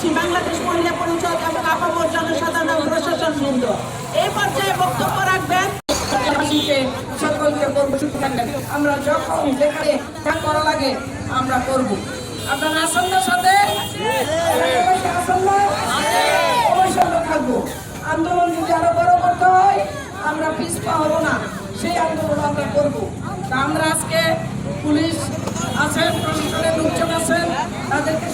করছি বাংলাদেশ মহিলা পরিষদ এবং আপামর জনসাধারণ প্রশাসন বৃন্দ। এই পর্যায়ে বক্তব্য রাখবেন। সকলকে কর্মসূচি আমরা যখন যেখানে তা করা লাগে, আমরা করব। আপনার আসন্নার সাথে থাকব। আন্দোলন যদি আরও বড় করতে হয়, আমরা পিছপা হব না। সেই আন্দোলন আমরা করব। আমরা আজকে পুলিশ আছেন, প্রশাসনের লোকজন আছেন, তাদেরকে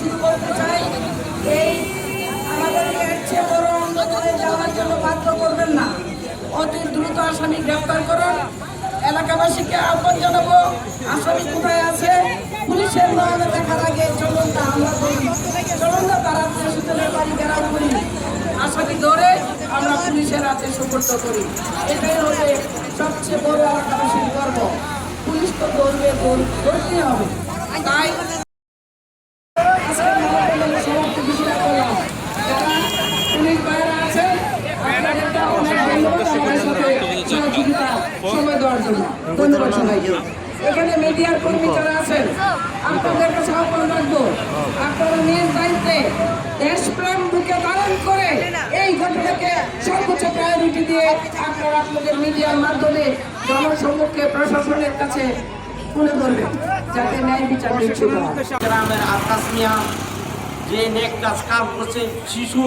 অতি দ্রুত আসামি গ্রেফতার করুন। এলাকাবাসীকে আহ্বান জানাব, আসামি কোথায় আছে? পুলিশের নয়নে দেখার আগে চলুন না আমরা করি চলুন না, তারা সুতরাং বাড়ি ঘেরাও করি। আসামি ধরে আমরা পুলিশের হাতে সুপর্দ করি। এটাই হবে সবচেয়ে বড় এলাকাবাসীর গর্ব। পুলিশ তো ধর- ধরতেই হবে। তাই আমার সাথে সহযোগিতা সময় দেওয়ার জন্য। ধন্যবাদ সবাইকে। এখানে মিডিয়ার কর্মী যারা আছেন আপনাদের কাছে আহ্বান রাখব আপনারা নিজ দায়িত্বে দেশপ্রেম বুকে ধারণ করে এই ঘটনাকে সর্বোচ্চ প্রায়োরিটি দিয়ে আপনারা আপনাদের মিডিয়ার মাধ্যমে জনসম্মুখে প্রশাসনের কাছে তুলে ধরবেন যাতে ন্যায় বিচার গ্রামের আকাশ মিয়া যে নেক কাজ কাম করছে শিশু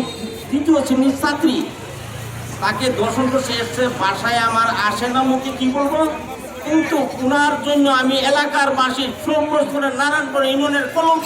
দ্বিতীয় শ্রেণির ছাত্রী তাকে দর্শন করছে এসছে, বাসায় আমার আসে না মুখে, কি বলব? কিন্তু ওনার জন্য আমি এলাকার বাসী সোমরপুরের নারায়ণপুর ইউনিয়নের কলম